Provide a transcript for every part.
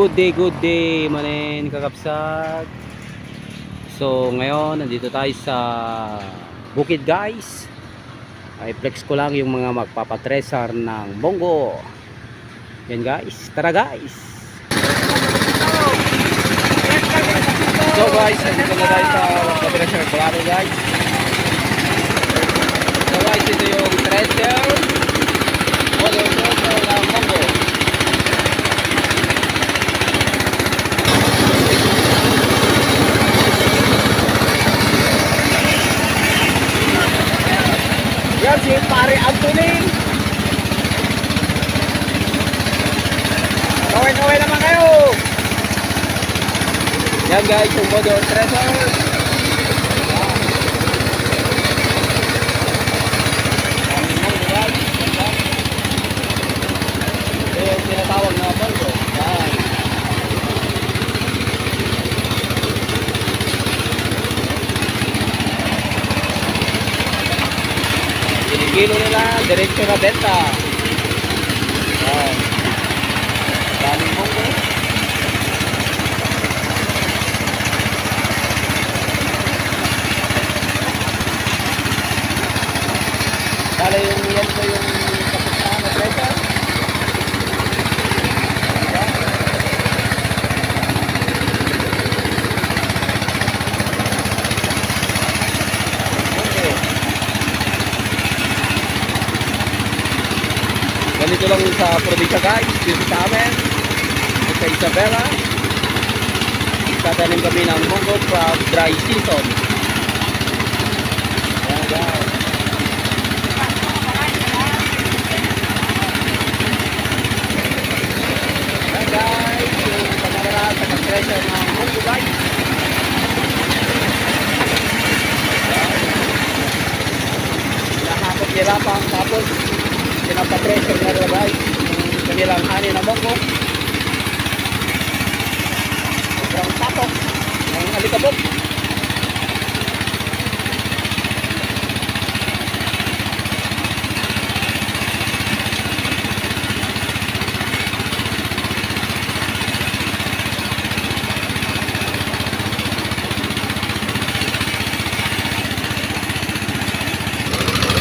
good day, good day, manin kakapsat. So, ngayon, nandito tayo sa bukid guys. Ay, flex ko lang yung mga magpapatresar ng bongo. Yan guys, tara guys. So guys, nandito na tayo sa magpapatresar klaro guys. So guys, ito yung treasure. Model treasure ng bongo. Yan si pare Anthony. Kaway-kaway naman kayo. Yan guys, yung model treasure. Tinatawag na bongo. Yan. Kinikilo nila, diretso na benta. Yan. Daming monggo. Kala yung yan ko yung kapitan na treasure. Okay. Ganito lang sa probinsya guys, dito sa amin, sa Isabela. Tatanim kami ng munggo from dry season. Ayan guys. Ayan guys, yung pagkakaraan sa pag-treasure ng munggo guys. Nakakot nila pang tapos pinapapressure na nila guys kanilang ani na monggo sobrang tapok ng alikabok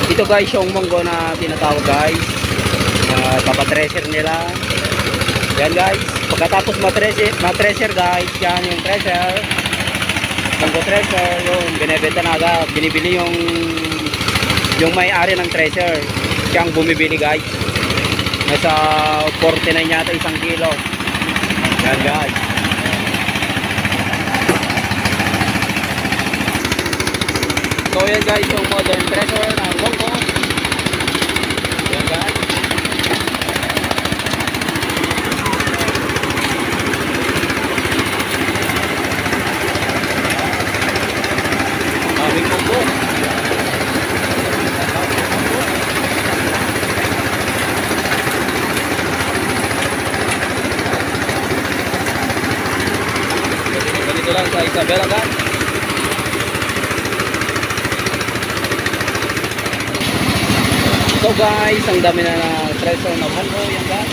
ito guys yung monggo na tinatawag guys uh, papatreasure nila. Yan guys. Pagkatapos matreasure, matreasure guys yan yung treasure monggo treasure yung binibenta na agad. Binibili yung yung may-ari ng treasure siyang bumibili guys. Nasa 49 yata isang kilo. Yan guys. So yan guys yung modern treasure ng Bongo. Yan guys. Daming Bongo. Ganito, ganito lang sa Isabela guys. So guys, ang dami na na treasure na mango yan.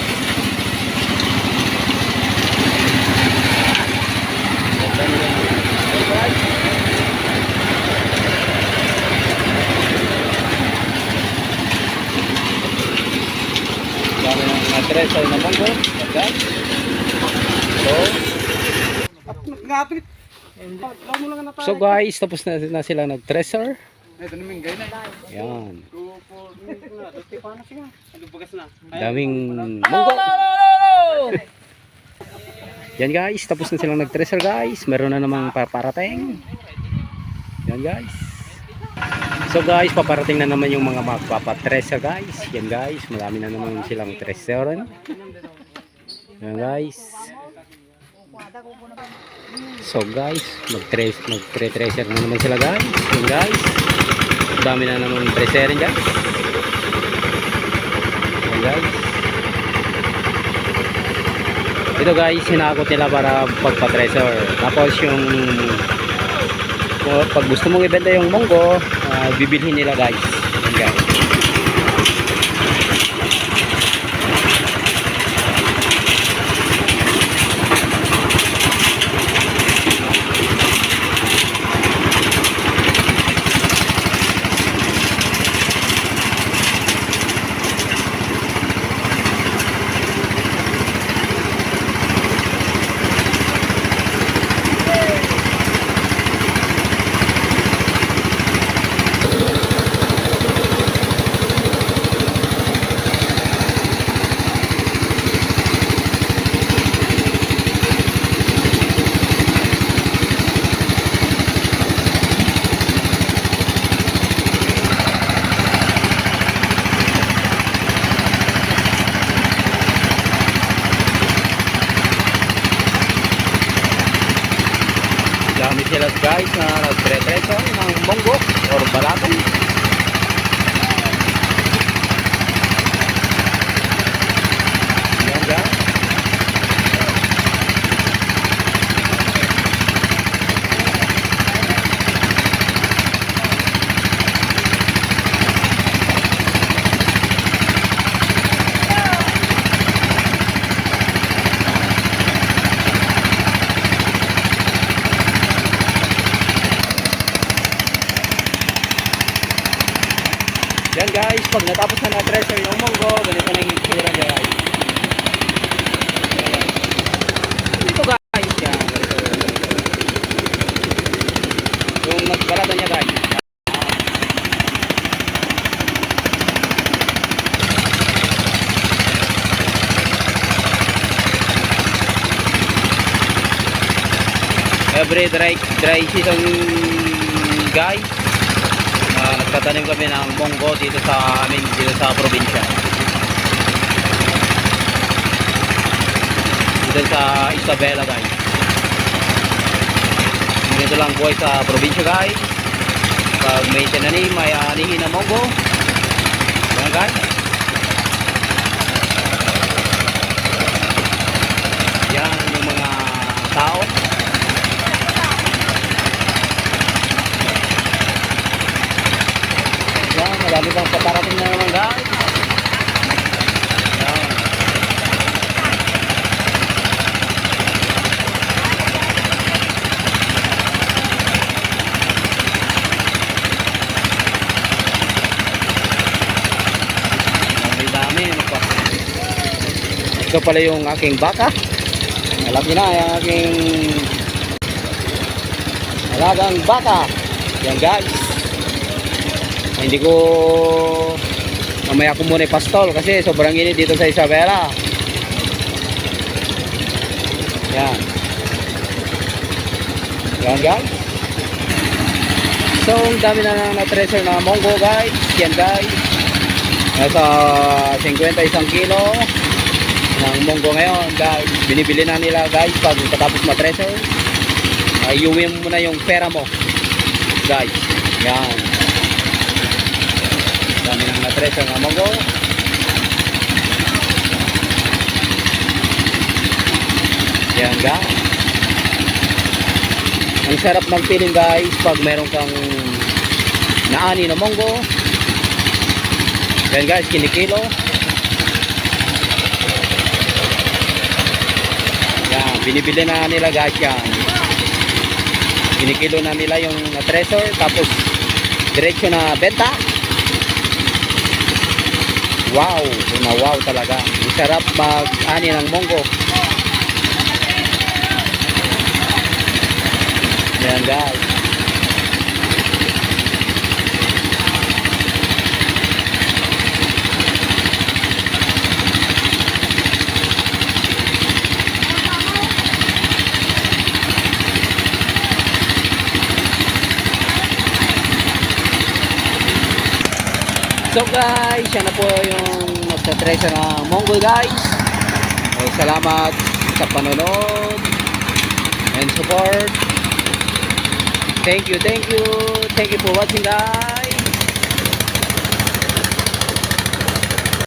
Ang dami na. Na treasure na mango yan. So, Ngapit. So guys, tapos na, na sila nag-treasure. Ito namin gay na. Yan. Daming munggo. Yan guys, tapos na silang nag-treasure guys. Meron na namang paparating. Yan guys. So guys, paparating na naman yung mga magpapatreasure guys. Yan guys, marami na naman silang treasure. Yan guys. So guys, mag-treasure mag-treasure na naman sila guys. Yan guys. Dami na naman treasure guys. Yan guys. Ito guys, hinakot nila para pagpa-treasure. Tapos yung pag gusto mong ibenta yung monggo, ah, bibilhin nila guys. Sila guys na nagtre-treasure ng monggo or balatan. Yan guys. Yan guys, pag natapos na na-treasure yung monggo, ganito na yung niya guys. Ito guys, yan. Yung nagbalatan niya guys. Every dry, dry season guys, nagtatanim kami ng monggo dito sa amin dito sa probinsya. Dito sa Isabela guys. Dito lang buhay sa probinsya guys. Pag may tinanim, may anihin na monggo. Yan guys. Yan yung mga tao. Yan, madami pang paparating na naman guys. Ito pala yung aking baka. Alam niyo na, yung aking alagang baka. Yan guys. Hindi ko mamaya ko muna ipastol kasi sobrang init dito sa Isabela. Yan. Yan guys. So, ang dami na nang na-treasure na monggo guys. Yan guys. Nasa 51 kilo ng monggo ngayon guys. Binibili na nila guys pag katapos ma-treasure. Ay, mo muna yung pera mo. Guys. Yan. Dami nang na-treasure na monggo. Yan guys. Ang sarap ng feeling guys pag meron kang naani na monggo. Yan guys, kinikilo. Yan, binibili na nila guys yan. Kinikilo na nila yung na-treasure tapos diretso na benta. Wow, na wow talaga. Sarap mag-ani ng monggo. Yan guys. So guys, yan na po yung magsa-treasure ng Mongol guys. So, salamat sa panonood and support. Thank you, thank you. Thank you for watching guys.